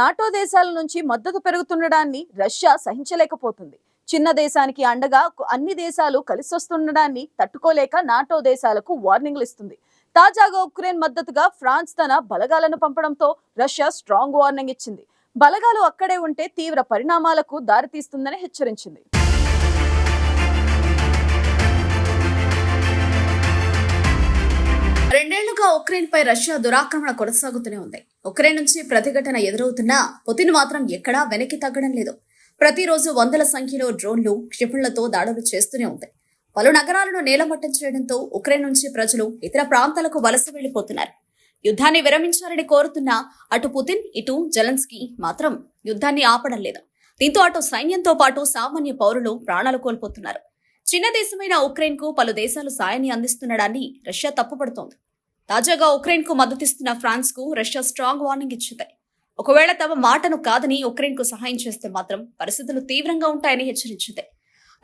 NATO దేశాల నుంచి మద్దతు పెరుగుతుండడాన్ని రష్యా సహించలేకపోతుంది. చిన్న దేశానికి అండగా అన్ని దేశాలు కలిసొస్తుండడాన్ని తట్టుకోలేక నాటో దేశాలకు వార్నింగ్లు ఇస్తుంది. తాజాగా ఉక్రెయిన్ మద్దతుగా ఫ్రాన్స్ తన బలగాలను పంపడంతో రష్యా స్ట్రాంగ్ వార్నింగ్ ఇచ్చింది. బలగాలు అక్కడే ఉంటే తీవ్ర పరిణామాలకు దారితీస్తుందని హెచ్చరించింది. రెండేళ్ళుగా ఉక్రెయిన్ పై రష్యా దురాక్రమణ కొనసాగుతూనే ఉంది. ఉక్రెయిన్ నుంచి ప్రతిఘటన ఎదురవుతున్నా పుతిన్ మాత్రం ఎక్కడా వెనక్కి తగ్గడం లేదు. ప్రతిరోజు వందల సంఖ్యలో డ్రోన్లు క్షిపణులతో దాడులు చేస్తూనే ఉంది పలు నగరాలను నేలమట్టం చేయడంతో ఉక్రెయిన్ నుంచి ప్రజలు ఇతర ప్రాంతాలకు వలస వెళ్ళిపోతున్నారు యుద్ధాన్ని విరమించాలని కోరుతున్న అటు పుతిన్ ఇటు జలన్స్కీ మాత్రం యుద్ధాన్ని ఆపడం లేదు. దీంతో అటు సైన్యంతో పాటు సామాన్య పౌరులు ప్రాణాలు కోల్పోతున్నారు. చిన్న దేశమైన ఉక్రెయిన్కు పలు దేశాలు సాయాన్ని అందిస్తుండడాన్ని రష్యా తప్పుపడుతోంది. తాజాగా ఉక్రెయిన్కు మద్దతిస్తున్న ఫ్రాన్స్కు రష్యా స్ట్రాంగ్ వార్నింగ్ ఇచ్చింది. ఒకవేళ తమ మాటను కాదని ఉక్రెయిన్కు సహాయం చేస్తే మాత్రం పరిస్థితులు తీవ్రంగా ఉంటాయని హెచ్చరించింది.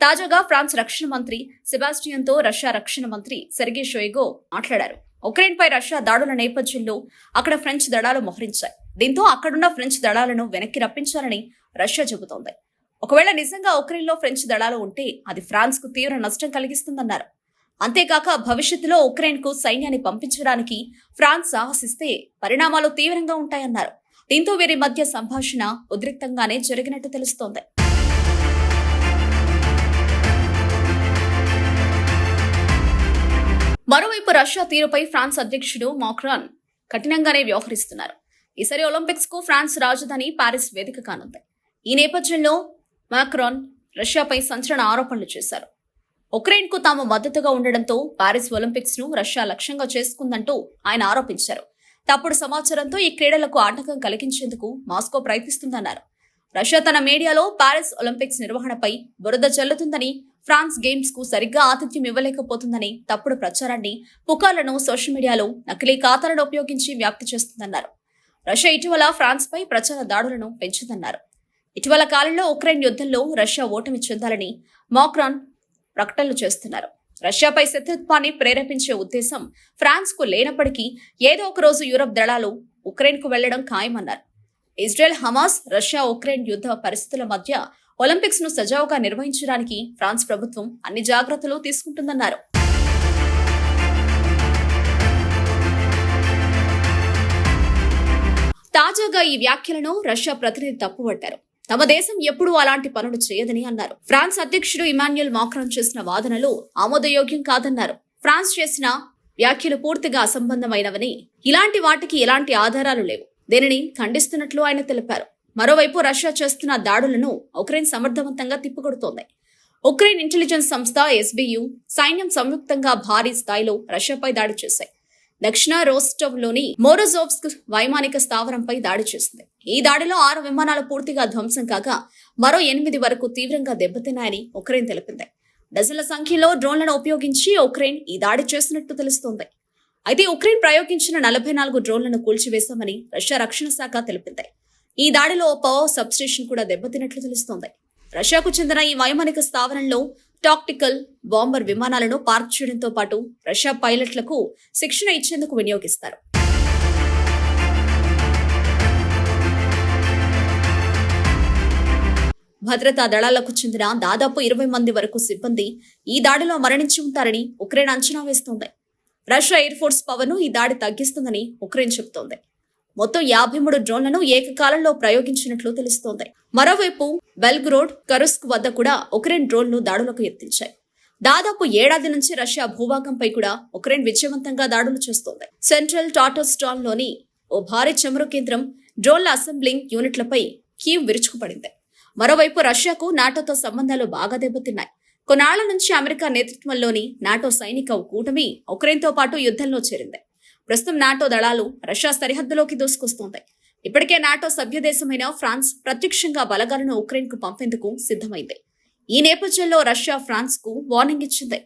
తాజాగా ఫ్రాన్స్ రక్షణ మంత్రి సెబాస్టియన్తో రష్యా రక్షణ మంత్రి సెర్గే షోయిగో మాట్లాడారు. ఉక్రెయిన్ పై రష్యా దాడుల నేపథ్యంలో అక్కడ ఫ్రెంచ్ దళాలు మోహరించాయి. దీంతో అక్కడున్న ఫ్రెంచ్ దళాలను వెనక్కి రప్పించాలని రష్యా చెబుతోంది. ఒకవేళ నిజంగా ఉక్రెయిన్లో ఫ్రెంచ్ దళాలు ఉంటే అది ఫ్రాన్స్కు తీవ్ర నష్టం కలిగిస్తుందన్నారు. అంతేకాక భవిష్యత్తులో ఉక్రెయిన్కు సైన్యాన్ని పంపించడానికి ఫ్రాన్స్ సాహసిస్తే పరిణామాలు తీవ్రంగా ఉంటాయన్నారు. దీంతో వీరి మధ్య సంభాషణ ఉద్రిక్తంగానే జరిగినట్టు తెలుస్తోంది. మరోవైపు రష్యా తీరుపై ఫ్రాన్స్ అధ్యక్షుడు మాక్రాన్ కఠినంగానే వ్యవహరిస్తున్నారు. ఈసారి ఒలింపిక్స్కు ఫ్రాన్స్ రాజధాని పారిస్ వేదిక కానుంది. ఈ నేపథ్యంలో మాక్రాన్ రష్యాపై సంచలన ఆరోపణలు చేశారు. ఉక్రెయిన్కు తాము మద్దతుగా ఉండడంతో పారిస్ ఒలింపిక్స్ను రష్యా లక్ష్యంగా చేసుకుందంటూ ఆయన ఆరోపించారు. తప్పుడు సమాచారంతో ఈ క్రీడలకు ఆటంకం కలిగించేందుకు మాస్కో ప్రయత్నిస్తుందన్నారు. రష్యా తన మీడియాలో పారిస్ ఒలింపిక్స్ నిర్వహణపై బురద చల్లుతుందని ఫ్రాన్స్ గేమ్స్కు సరిగ్గా ఆతిథ్యం ఇవ్వలేకపోతుందని తప్పుడు ప్రచారాన్ని పుకార్లను సోషల్ మీడియాలో నకిలీ ఖాతాలను ఉపయోగించి వ్యాప్తి చేస్తుందన్నారు. రష్యా ఇటీవల ఫ్రాన్స్ పై ప్రచార దాడులను పెంచిందన్నారు. ఇటీవల కాలంలో ఉక్రెయిన్ యుద్ధంలో రష్యా ఓటమి చెందాలని మాక్రాన్ ప్రకటనలు చేస్తున్నారు. రష్యాపై శత్రుత్వాన్ని ప్రేరేపించే ఉద్దేశం ఫ్రాన్స్కు లేనప్పటికీ ఏదో ఒక రోజు యూరప్ దళాలు ఉక్రెయిన్కు వెళ్ళడం ఖాయమన్నారు. ఇజ్రాయెల్ హమాస్ రష్యా ఉక్రెయిన్ యుద్ధ పరిస్థితుల మధ్య ఒలింపిక్స్ను సజావుగా నిర్వహించడానికి ఫ్రాన్స్ ప్రభుత్వం అన్ని జాగ్రత్తలు తీసుకుంటుందన్నారు. తాజాగా ఈ వ్యాఖ్యలను రష్యా ప్రతినిధి తప్పుపట్టారు తమ దేశం ఎప్పుడూ అలాంటి పనులు చేయదని అన్నారు. ఫ్రాన్స్ అధ్యక్షుడు ఇమాన్యుల్ మాక్రాన్ చేసిన వాదనలు ఆమోదయోగ్యం కాదన్నారు. ఫ్రాన్స్ చేసిన వ్యాఖ్యలు పూర్తిగా అసంబంధమైనవని ఇలాంటి వాటికి ఎలాంటి ఆధారాలు లేవు. దీనిని ఖండిస్తున్నట్లు ఆయన తెలిపారు. మరోవైపు రష్యా చేస్తున్న దాడులను ఉక్రెయిన్ సమర్థవంతంగా తిప్పికొడుతోంది. ఉక్రెయిన్ ఇంటెలిజెన్స్ సంస్థ ఎస్బీయు సైన్యం సంయుక్తంగా భారీ స్థాయిలో రష్యాపై దాడి చేశాయి. దక్షిణ రోస్టవ్లోని మోరోజోవ్స్క్ వైమానిక స్థావరంపై దాడి చేసింది. ఈ దాడిలో ఆరు విమానాలు పూర్తిగా ధ్వంసం కాగా మరో ఎనిమిది వరకు తీవ్రంగా దెబ్బతిన్నాయని ఉక్రెయిన్ తెలిపింది. డజన్ల సంఖ్యలో డ్రోన్లను ఉపయోగించి ఉక్రెయిన్ ఈ దాడి చేసినట్టు తెలుస్తోంది. అయితే ఉక్రెయిన్ ప్రయోగించిన నలభై నాలుగు డ్రోన్లను కూల్చివేశామని రష్యా రక్షణ శాఖ తెలిపింది. ఈ దాడిలో ఓ పవర్ సబ్స్టేషన్ కూడా దెబ్బతిన్నట్లు తెలుస్తోంది. రష్యాకు చెందిన ఈ వైమానిక స్థావరంలో టాక్టికల్ బాంబర్ విమానాలను పార్క్ చేయడంతో పాటు రష్యా పైలట్లకు శిక్షణ ఇచ్చేందుకు వినియోగిస్తారు. భద్రతా దళాలకు చెందిన దాదాపు ఇరవై మంది వరకు సిబ్బంది ఈ దాడిలో మరణించి ఉంటారని ఉక్రెయిన్ అంచనా వేస్తోంది. రష్యా ఎయిర్ ఫోర్స్ పవర్ను ఈ దాడి తగ్గిస్తుందని ఉక్రెయిన్ చెబుతోంది. మొత్తం యాభై మూడు డ్రోన్లను ఏకకాలంలో ప్రయోగించినట్లు తెలుస్తోంది. మరోవైపు బెల్గ్ రోడ్ కరుస్క్ వద్ద కూడా ఉక్రెయిన్ డ్రోన్లు దాడులకు ఎత్తించాయి దాదాపు ఏడాది నుంచి రష్యా భూభాగంపై కూడా ఉక్రెయిన్ విజయవంతంగా దాడులు చేస్తోంది. సెంట్రల్ టాటోస్టాన్లోని ఓ భారీ చమురు కేంద్రం డ్రోన్ల అసెంబ్లింగ్ యూనిట్లపై కీవ్ విరుచుకుపడింది. మరోవైపు రష్యాకు నాటోతో సంబంధాలు బాగా దెబ్బతిన్నాయి. కొన్నాళ్ళ నుంచి అమెరికా నేతృత్వంలోని నాటో సైనిక కూటమి ఉక్రెయిన్తో పాటు యుద్ధంలో చేరింది. ప్రస్తుతం నాటో దళాలు రష్యా సరిహద్దులోకి దూసుకొస్తోంది. ఇప్పటికే నాటో సభ్య దేశమైన ఫ్రాన్స్ ప్రత్యక్షంగా బలగాలను ఉక్రెయిన్కు పంపేందుకు సిద్ధమైంది. ఈ నేపథ్యంలో రష్యా ఫ్రాన్స్కు వార్నింగ్ ఇచ్చింది.